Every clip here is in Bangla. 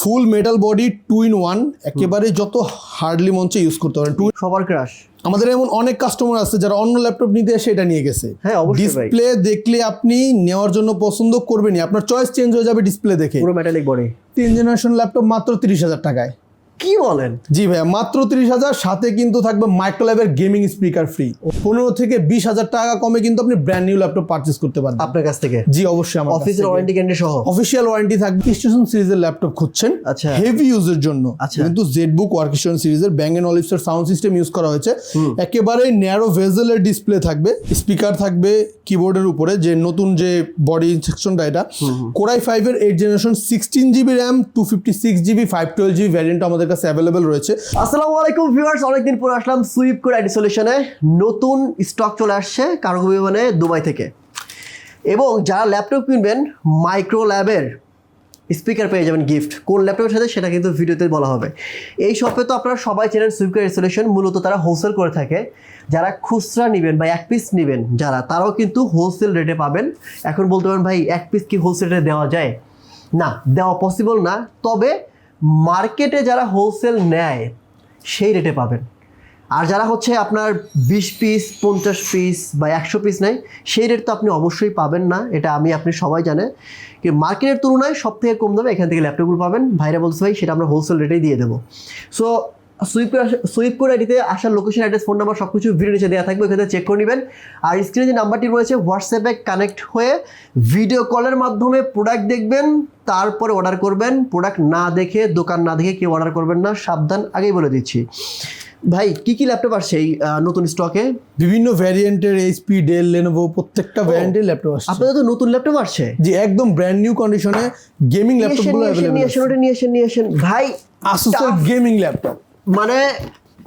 Full metal body two in one একেবারে যত হার্ডলি মঞ্চে ইউজ করতে পারেন। টু সবার ক্রাশ আমাদের এমন অনেক কাস্টমার আছে যারা অন্য ল্যাপটপ নিতে এসে এটা নিয়ে গেছে। হ্যাঁ, ডিসপ্লে দেখলে আপনি নেওয়ার জন্য পছন্দ করবেনই। আপনার চয়েস চেঞ্জ হয়ে যাবে ডিসপ্লে দেখে। পুরো মেটালিক বডি তিন জেনারেশন ল্যাপটপ মাত্র তিরিশ হাজার টাকায়। কি বলেন? জি ভাইয়া মাত্র তিরিশ হাজার সাথে কিন্তু থাকবে মাইক্রোল্যাবের গেমিং স্পিকার ফ্রি পনেরো থেকে বিশ হাজার টাকা কমে কিন্তু আপনি ব্র্যান্ড নিউ ল্যাপটপ পারচেস করতে পারবেন। আপনার কাছ থেকে? জি অবশ্যই আমার অফিসের ওয়ারেন্টি গ্যারান্টি সহ? অফিসিয়াল ওয়ারেন্টি থাকবে। স্টেশন সিরিজের ল্যাপটপ খুঁজছেন। আচ্ছা। হেভি ইউজের জন্য। আচ্ছা। কিন্তু জেডবুক ওয়ার্কেশন সিরিজের ব্যাং এন্ড অলিভসের সাউন্ড সিস্টেম ইউজ করা হয়েছে। একেবারে ন্যারো ভেজেলের ডিসপ্লে থাকবে। স্পিকার থাকবে কিবোর্ডের উপরে যে নতুন যে বডি সেকশনটা এটা। কোরাই ফাইভের eight generation sixteen GB RAM two fifty six GB five twelve GB variant আমাদের কাছে অ্যাভেলেবেল রয়েছে। আসসালামু আলাইকুম ভিউয়ার্স অনেকদিন পরে আসলাম সুইপ করে আইডি সলিউশনে নতুন স্টক চলে আসছে কার্গো বিমানে দুবাই থেকে। এবং যারা ল্যাপটপ কিনবেন মাইক্রো ল্যাবের স্পিকার পেয়ে যাবেন গিফট কোন ল্যাপটপের সাথে? সেটা কিন্তু ভিডিওতে বলা হবে। এই শপে তো আপনারা সবাই চেনেন সুইপকার সলিউশন মূলত তারা হোলসেল করে থাকে। যারা খুচরা নেবেন বা এক পিস নেবেন যারা, তারাও কিন্তু হোলসেল রেটে পাবেন। এখন বলতে পারেন ভাই, এক পিস কি হোলসেল রেটে দেওয়া যায়? না, দেওয়া পসিবল না। তবে মার্কেটে যারা হোলসেল নেয়, সেই রেটে পাবেন। আর যারা হচ্ছে আপনার বিশ পিস পঞ্চাশ পিস বা একশো পিস নেয়, সেই রেট তো আপনি অবশ্যই পাবেন না। এটা আমি, আপনি সবাই জানে কি মার্কেটের তুলনায় সব থেকে কম দামে এখান থেকে ল্যাপটপগুলো পাবেন। ভাইরা বলছে, ভাই, সেটা আমরা হোলসেল রেটেই দিয়ে দেবো। সো সুইপ সুইপ করে আইডিতে আসার লোকেশন অ্যাড্রেস ফোন নাম্বার সব কিছু ভিডিও নিচে দেওয়া থাকবে ওখানে চেক করে নেবেন। আর স্ক্রিনে যে নাম্বারটি রয়েছে হোয়াটসঅ্যাপে কানেক্ট হয়ে ভিডিও কলের মাধ্যমে প্রোডাক্ট দেখবেন তারপরে অর্ডার করবেন। প্রোডাক্ট না দেখে দোকান না দেখে কেউ অর্ডার করবেন না সাবধান আগেই বলে দিচ্ছি। ভাই কি কি ল্যাপটপ আসছে এই নতুন স্টকে বিভিন্ন ভ্যারিয়েন্টের এইচপি ডেল লেনোভো প্রত্যেকটা ভ্যারিয়েন্টের ল্যাপটপ আসছে। আপনাদের তো নতুন ল্যাপটপ আসছে? জি একদম ব্র্যান্ড নিউ কন্ডিশনে গেমিং ল্যাপটপগুলো অ্যাভেলেবল নিয়ে এসেন, নিয়ে এসেন, নিয়ে এসেন। ভাই আসুসের গেমিং ল্যাপটপ মানে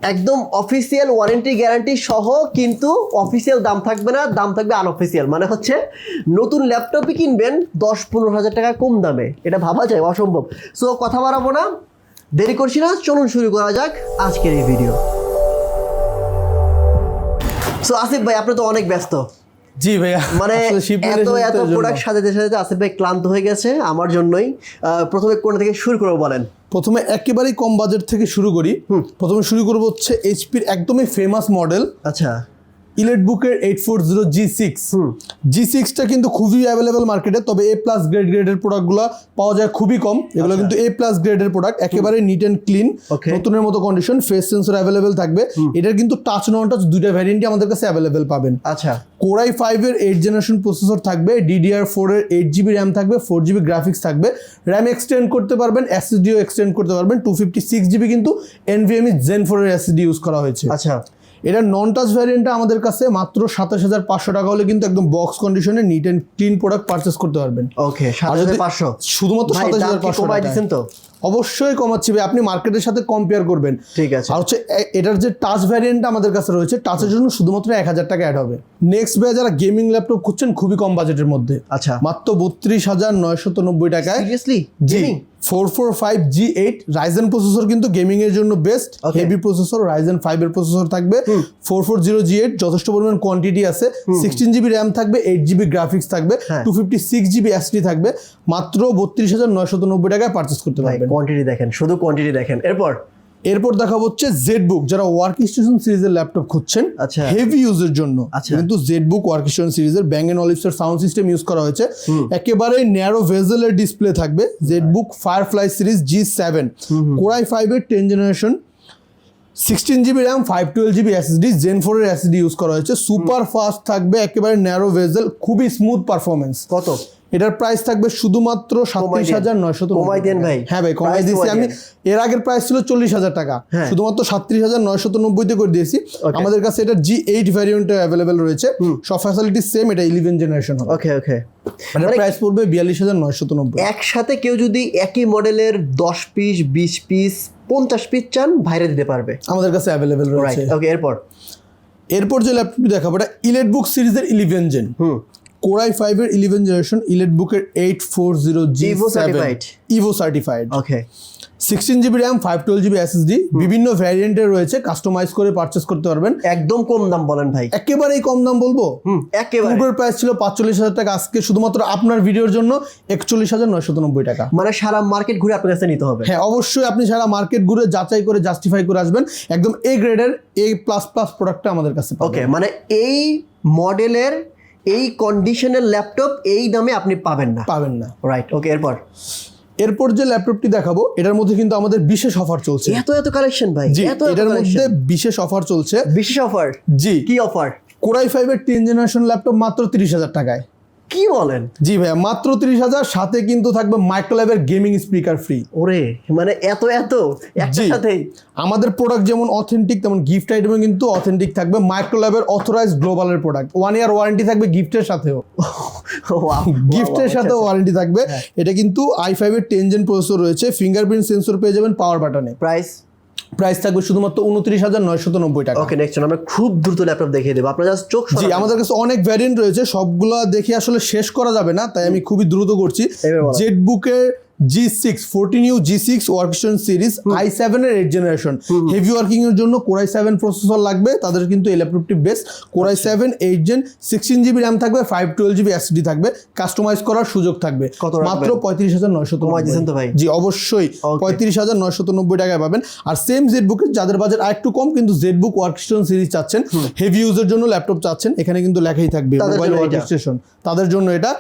একদম অফিসিয়াল ওয়ারেন্টি গ্যারান্টি সহ কিন্তু অফিসিয়াল দাম থাকবে না দাম থাকবে আনঅফিসিয়াল মানে হচ্ছে নতুন ল্যাপটপই কিনবেন দশ পনেরো হাজার টাকা কম দামে। এটা ভাবা যায় অসম্ভব। সো কথা বাড়াবো না দেরি করছি না চলুন শুরু করা যাক আজকের এই ভিডিও সো আসিফ ভাই আপনি তো অনেক ব্যস্ত। জি ভাইয়া মানে এত এত। প্রোডাক্ট সাজাতে সাজাতে আসিফ ভাই ক্লান্ত হয়ে গেছে আমার জন্যই। আহ, প্রথমে কোন থেকে শুরু করব বলেন? প্রথমে একেবারেই কম বাজেট থেকে শুরু করি। প্রথমে শুরু করব হচ্ছে এইচপির একদমই ফেমাস মডেল আচ্ছা। ইলেট বুকের eight four zero G six G সিক্সটা কিন্তু খুবই অ্যাভেলেবেল মার্কেটে তবে এ প্লাস গ্রেড গ্রেডের প্রোডাক্টগুলো পাওয়া যায় খুবই কম। এগুলো কিন্তু এ প্লাস গ্রেডের প্রোডাক্ট একেবারে নিট অ্যান্ড ক্লিন. নতুনের মতো কন্ডিশন ফেস সেন্সর অ্যাভেলেবেল থাকবে। এটার কিন্তু টাচ নন টাচ দুইটা ভ্যারিয়েন্টই আমাদের কাছে অ্যাভেলেবেল পাবেন। আচ্ছা। কোরাই ফাইভের এইট জেনারেশন প্রসেসর থাকবে ডিডিআর ফোরের এইট জিবি র্যাম থাকবে ফোর জিবি গ্রাফিক্স থাকবে। র্যাম এক্সটেন্ড করতে পারবেন এসএসডিও এক্সটেন্ড করতে পারবেন টু ফিফটি সিক্স জিবি কিন্তু এনভিএমই জেন ফোরের এসএসডি ইউজ করা হয়েছে। আচ্ছা। এটা নন টাচ ভ্যারিয়েন্টটা আমাদের কাছে মাত্র সাতাশ হাজার পাঁচশো টাকা হলে কিন্তু একদম বক্স কন্ডিশনে neat and clean product purchase করতে পারবেন। ওকে সাতাশ হাজার পাঁচশো। শুধুমাত্র সাতাশ হাজার পাঁচশো টাকা তো? অবশ্যই কমাচ্ছি ভাই। আপনি মার্কেটের সাথে কম্পেয়ার করবেন। ঠিক আছে। আর হচ্ছে এটার যে টাচ ভ্যারিয়েন্টটা আমাদের কাছে রয়েছে টাচের জন্য শুধুমাত্র এক হাজার টাকা অ্যাড হবে। নেক্সট ভাই যারা গেমিং ল্যাপটপ খুঁজছেন খুবই কম বাজেটের মধ্যে। আচ্ছা। মাত্র বত্রিশ হাজার নয়শত নব্বই টাকায়। Seriously gaming four four five G eight Ryzen processor কিন্তু গেমিং এর জন্য best heavy processor Ryzen five এর প্রসেসর থাকবে। Four four zero G eight যথেষ্ট পরিমাণ কোয়ান্টিটি আছে। সিক্সটিন জিবি র্যাম থাকবে এইট জিবি গ্রাফিক্স থাকবে। Two fifty six GB SD থাকবে। মাত্র বত্রিশ হাজার নয়শত নব্বই টাকায় পারচেস করতে পারবেন। কোয়ান্টিটি দেখেন শুধু কোয়ান্টিটি দেখেন। এরপর? এরপর দেখা হচ্ছে জেড বুক যারা ওয়ার্ক স্টেশন সিরিজের ল্যাপটপ খুঁজছেন আচ্ছা। হেভি ইউজের জন্য। আচ্ছা। কিন্তু জেড বুক ওয়ার্ক স্টেশন সিরিজের ব্যাং এন্ড অলিভসের সাউন্ড সিস্টেম ইউজ করা হয়েছে। একেবারে ন্যারো ভেজেলের ডিসপ্লে থাকবে ZBook Firefly series G seven core i ফাইভের ten generation sixteen GB RAM five twelve GB SSD gen ফোরের এসএসডি ইউজ করা হয়েছে। সুপার ফাস্ট থাকবে একেবারে ন্যারো ভেজেল খুবই স্মুথ পারফরমেন্স কত? এটার প্রাইস থাকবে শুধুমাত্র সাতত্রিশ হাজার নয়শত কমাই দেন ভাই। হ্যাঁ ভাই কমাই দিয়েছি। আমি এর আগের প্রাইস ছিল চল্লিশ হাজার টাকা। হ্যাঁ। শুধুমাত্র সাতত্রিশ হাজার নয়শত নব্বইতে করে দিয়েছি। আমাদের কাছে এটা জি এইট ভ্যারিয়েন্ট অ্যাভেলেবেল রয়েছে। সব ফ্যাসিলিটি সেম এটা eleven generation okay okay price পড়বে বিয়াল্লিশ হাজার নয়শত নব্বই। একসাথে কেউ যদি একই মডেলের দশ পিস বিশ পিস পঞ্চাশ পিস চান ভাইরে দিতে পারবে। আমাদের কাছে অ্যাভেলেবেল রয়েছে। ওকে এরপর? এরপর যে ল্যাপটপটি দেখাবো এটা ইলেট বুক সিরিজের ইলেভেন জেন হুম। কোরাই ফাইভের ইলেভেন জেনারেশন ইলেট বুকের eight four zero G Evo certified. Evo certified okay sixteen GB RAM five twelve GB SSD বিভিন্ন ভ্যারিয়েন্টের রয়েছে কাস্টমাইজ করে পারচেস করতে পারবেন। একদম কম দাম বলেন ভাই। একেবারেই কম দাম বলব? হুম একেবারে। পূর্বের প্রাইস ছিল পাঁচচল্লিশ হাজার টাকা আজকে শুধুমাত্র আপনার ভিডিওর জন্য একচল্লিশ হাজার নয়শত নব্বই টাকা। মানে সারা মার্কেট ঘুরে আপনার কাছে নিতে হবে। হ্যাঁ অবশ্যই আপনি সারা মার্কেট ঘুরে যাচাই করে জাস্টিফাই করে আসবেন। একদম এ গ্রেডের এ প্লাস প্লাস প্রোডাক্টটা আমাদের কাছে পাবেন। ওকে মানে এই মডেলের এই কন্ডিশনের ল্যাপটপ এই দামে আপনি পাবেন না। পাবেন না। রাইট ওকে এরপর? এরপর যে ল্যাপটপটি দেখাবো এটার মধ্যে কিন্তু আমাদের বিশেষ অফার চলছে। এত এত কালেকশন ভাই এত এটার মধ্যে বিশেষ অফার চলছে। বিশেষ অফার জি। কি অফার কোরাই ফাইভের তিন জেনারেশন ল্যাপটপ মাত্র তিরিশ হাজার টাকায়। কি বলেন? জি ভাইয়া মাত্র তিরিশ হাজার সাথে কিন্তু থাকবে মাইক্রোল্যাবের গেমিং স্পিকার ফ্রি ওরে মানে এত এত? সাথেই আমাদের প্রোডাক্ট যেমন অথেন্টিক তেমন গিফট আইটেমও কিন্তু অথেন্টিক থাকবে। মাইক্রোল্যাবের অথরাইজ গ্লোবালের প্রোডাক্ট ওয়ান ইয়ার ওয়ারেন্টি থাকবে গিফটের সাথেও। গিফটের সাথে ওয়ারেন্টি থাকবে। এটা কিন্তু আই ফাইভের টেন জেন প্রসেসর রয়েছে। ফিঙ্গারপ্রিন্ট সেন্সর পেয়ে যাবেন পাওয়ার বাটনে প্রাইস প্রাইস থাকবে শুধুমাত্র উনত্রিশ হাজার নয়শত নব্বই টাকা। ওকে নেক্সট আমরা খুব দ্রুত ল্যাপটপ দেখিয়ে দেবো। আপনার জাস্ট চোখ জি আমাদের কাছে অনেক ভ্যারিয়েন্ট রয়েছে সবগুলো দেখে আসলে শেষ করা যাবে না তাই আমি খুবই দ্রুত করছি। জেট বুকের G six fourteen U G six workstation series I সেভেনের এইট জেনারেশন হেভি ওয়ার্কিং এর জন্য কোরাই সেভেন প্রসেসর লাগবে তাদের কিন্তু এই ল্যাপটপটি best core i seven eight gen sixteen GB RAM থাকবে ফাইভ টুয়েলভ জিবি এসডি থাকবে কাস্টমাইজ করার সুযোগ থাকবে। মাত্র পঁয়ত্রিশ হাজার তো ভাই? জি অবশ্যই পঁয়ত্রিশ হাজার নয়শত নব্বই টাকায় পাবেন। আর সেম জেড বুকের যাদের বাজেট আরেকটু কম কিন্তু জেড বুক ওয়ার্কস্টেশন সিরিজ চাচ্ছেন হেভি ইউজের জন্য ল্যাপটপ চাচ্ছেন এখানে কিন্তু লেখাই থাকবে মোবাইল ওয়ার্কস্টেশন তাদের জন্য এটা?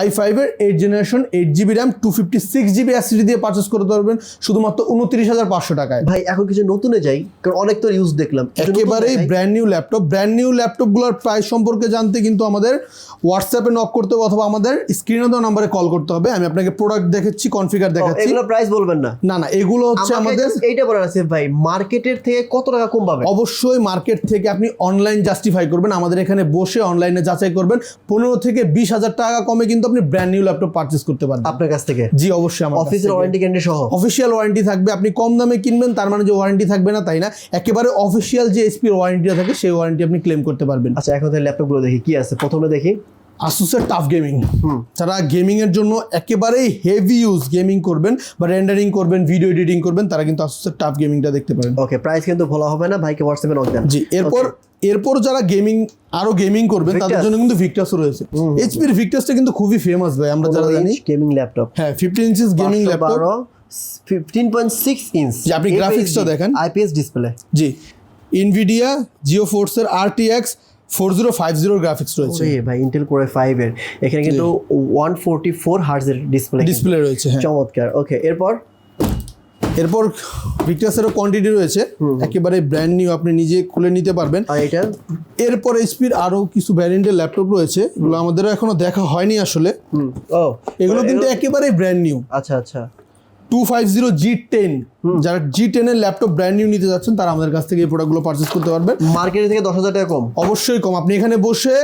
আই ফাইভের eight generation eight GB RAM two fifty six GB SSD দিয়ে পারচেস করতে পারবেন শুধুমাত্র উনত্রিশ হাজার পাঁচশো টাকায়। ভাই এখন কিছু নতুনে যাই কারণ অনেক তো ইউজ দেখলাম। একেবারেই brand new laptop brand new ল্যাপটপগুলোর price সম্পর্কে জানতে কিন্তু আমাদের হোয়াটসঅ্যাপে নক করতে হবে অথবা আমাদের স্ক্রিনে দেওয়া নাম্বারে কল করতে হবে। আমি আপনাকে প্রোডাক্ট দেখাচ্ছি কনফিগার দেখাচ্ছি। এগুলো প্রাইস বলবেন না। না না এগুলো হচ্ছে আমাদের এইটা বলার আছে ভাই মার্কেটের থেকে কত টাকা কম পাবে অবশ্যই মার্কেট থেকে আপনি অনলাইন জাস্টিফাই করবেন। আমাদের এখানে বসে অনলাইনে যাচাই করবেন। পনেরো থেকে বিশ হাজার টাকা কমে কিন্তু আপনি ব্র্যান্ড নিউ ল্যাপটপ পারচেস করতে পারবেন। আপনার কাছ থেকে? জি অবশ্যই। আমার অফিসের ওয়ারেন্টি গ্যারান্টি সহ। অফিসিয়াল ওয়ারেন্টি থাকবে। আপনি কম দামে কিনবেন তার মানে যে ওয়ারেন্টি থাকবে না তাই না? একেবারে অফিসিয়াল যে এসপির ওয়ারেন্টিটা থাকে সেই ওয়ারেন্টি আপনি ক্লেম করতে পারবেন। আচ্ছা এখন ল্যাপটপগুলো দেখি কি আছে? প্রথমে দেখি। আসুসের টাফ গেমিং। যারা গেমিং এর জন্য একেবারেই হেভি ইউজ গেমিং করবেন বা রেন্ডারিং করবেন ভিডিও এডিটিং করবেন তারা কিন্তু আসুসের টাফ গেমিংটা দেখতে পারেন। ওকে প্রাইস কিন্তু বলা হবে না ভাইকে হোয়াটসঅ্যাপে নক দেন। জি এরপর এরপর যারা গেমিং আরও গেমিং করবেন তাদের জন্য কিন্তু ভিক্টাস রয়েছে। এইচপির ভিক্টাসটা কিন্তু খুবই ফেমাস ভাই আমরা যারা জানি। গেমিং ল্যাপটপ হ্যাঁ fifteen inches gaming laptop fifteen point six inch যে আপনি graphics টা দেখেন। আইপিএস ডিসপ্লে জি ইনভিডিয়া জিও ফোর্সের আরটিএক্স ফোর জিরো ফাইভ জিরোর গ্রাফিক্স রয়েছে। ভাই ইন্টেল কোরে ফাইভ এর। এখানে কিন্তু ওয়ান ফোরটি ফোর হার্জের ডিসপ্লে ডিসপ্লে রয়েছে হ্যাঁ। চমৎকার। ওকে এরপর? এরপর ভিক্টাসেরও কোয়ান্টিটি রয়েছে। একেবারে ব্র্যান্ড নিউ আপনি নিজে খুলে নিতে পারবেন। আর এটা? এরপর এইচপির আরও কিছু ভ্যারিয়েন্টের ল্যাপটপ রয়েছে। এগুলো আমাদেরও এখনও দেখা হয়নি আসলে। ও এগুলো কিন্তু একেবারেই ব্র্যান্ড নিউ আচ্ছা আচ্ছা। Two five zero G ten যারা জি টেনের ল্যাপটপ ব্র্যান্ড নিউ নিতে যাচ্ছেন তারা আমাদের কাছ থেকে এই প্রোডাক্টগুলো পারচেস করতে পারবেন। মার্কেট থেকে দশ হাজার টাকা কম। অবশ্যই কম। আপনি এখানে বসে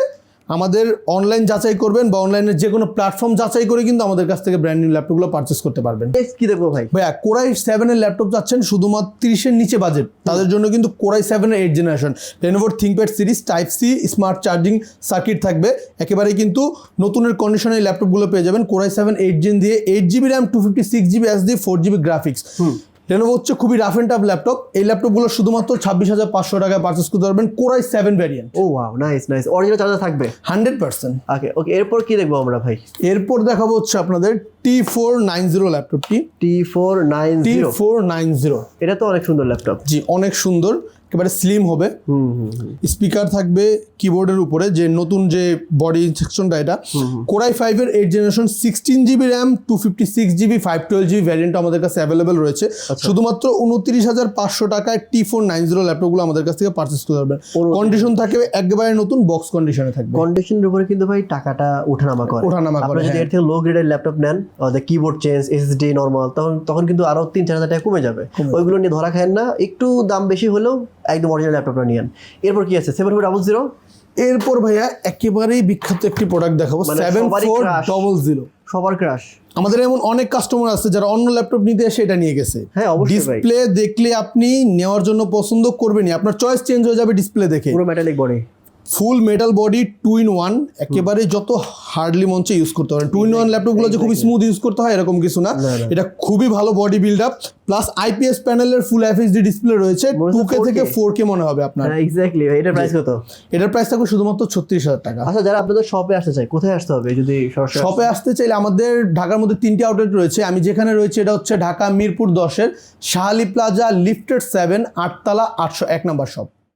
আমাদের অনলাইন যাচাই করবেন বা অনলাইনের যে কোনো প্ল্যাটফর্ম যাচাই করে কিন্তু আমাদের কাছ থেকে ব্র্যান্ড নিউ ল্যাপটপগুলো পারচেস করতে পারবেন। কি দেখব ভাই? ভাইয়া কোরাই সেভেনের ল্যাপটপ যাচ্ছেন শুধুমাত্র তিরিশের নিচে বাজেট তাদের জন্য কিন্তু কোরাই সেভেনের eight generation লেনোভোর ThinkPad series type C smart charging circuit থাকবে। একেবারে কিন্তু নতুনের কন্ডিশনে ল্যাপটপগুলো পেয়ে যাবেন। Core i seven eight gen দিয়ে eight GB RAM two fifty six GB S D four GB graphics Lenovo হচ্ছে খুবই রাফ অ্যান্ড টাফ ল্যাপটপ এই ল্যাপটপগুলো শুধুমাত্র ছাব্বিশ হাজার পাঁচশো টাকায় পারচেস করতে পারবেন কোরাই সেভেন ভ্যারিয়েন্ট ও wow nice nice original charger থাকবে? Hundred percent. ওকে ওকে এরপর কি দেখব আমরা ভাই? এরপর দেখাবো হচ্ছে আপনাদের টি ফোর নাইন জিরো ল্যাপটপটি T four nine T four nine zero এটা তো অনেক সুন্দর ল্যাপটপ জি অনেক সুন্দর। একেবারে স্লিম হবে। স্পিকার থাকবে কিবোর্ডের উপরে যে নতুন যে বডি সেকশনটা এটা। কোরাই ফাইভের eight generation sixteen GB RAM two fifty six GB five twelve GB variant আমাদের কাছে অ্যাভেলেবেল রয়েছে। শুধুমাত্র উনত্রিশ হাজার পাঁচশো টাকায় টি ফোর নাইন জিরো ল্যাপটপগুলো আমাদের কাছ থেকে পারচেস করতে পারবেন। কন্ডিশন থাকবে একেবারে নতুন বক্স কন্ডিশনে থাকবে। কন্ডিশনের উপরে কিন্তু ভাই টাকাটা ওঠানামা করে। ওঠানামা করে, যদি হ্যাঁ। এর থেকে লো গ্রেডের ল্যাপটপ নেন কিবোর্ড চেঞ্জ এসএসডি নর্মাল তখন তখন কিন্তু আরও তিন চার হাজার টাকা কমে যাবে। ওইগুলো নিয়ে ধরা খায় না। একটু দাম বেশি হলেও একদম অরিজিনাল ল্যাপটপটা নিয়েন এরপর কি আছে? সেভেন ফোর ডাবল জিরো এরপর ভাইয়া একেবারেই বিখ্যাত একটি প্রোডাক্ট দেখাবো। Seven four. ডবল জিরো সবার ক্রাশ আমাদের এমন অনেক কাস্টমার আছে যারা অন্য ল্যাপটপ নিতে এসে এটা নিয়ে গেছে। হ্যাঁ, অবশ্যই ডিসপ্লে দেখলে আপনি নেওয়ার জন্য পছন্দ করবেনই। আপনার চয়েস চেঞ্জ হয়ে যাবে ডিসপ্লে দেখে। পুরো metallic body full metal body two in one একেবারে যত হার্ডলি মঞ্চে ইউজ করতে পারেন। টু ইন ওয়ান ল্যাপটপগুলো যে খুবই স্মুথ ইউজ করতে হয় এরকম কিছু না। এটা খুবই ভালো body build up plus IPS প্যানেলের ফুল এফএইচডি ডিসপ্লে রয়েছে টু কে থেকে ফোর কে মনে হবে আপনার। এক্স্যাক্টলি এটার প্রাইস কত? এটার প্রাইস থাকবে শুধুমাত্র ছত্রিশ হাজার টাকা। আচ্ছা যারা আপনাদের শপে আসতে চায় কোথায় আসতে হবে যদি শপে আসতে চাইলে আমাদের ঢাকার মধ্যে তিনটি আউটলেট রয়েছে। আমি যেখানে রয়েছে এটা হচ্ছে ঢাকা মিরপুর দশের শাহালি প্লাজা লিফটেড সেভেন আটতলা আটশো এক নম্বর শপ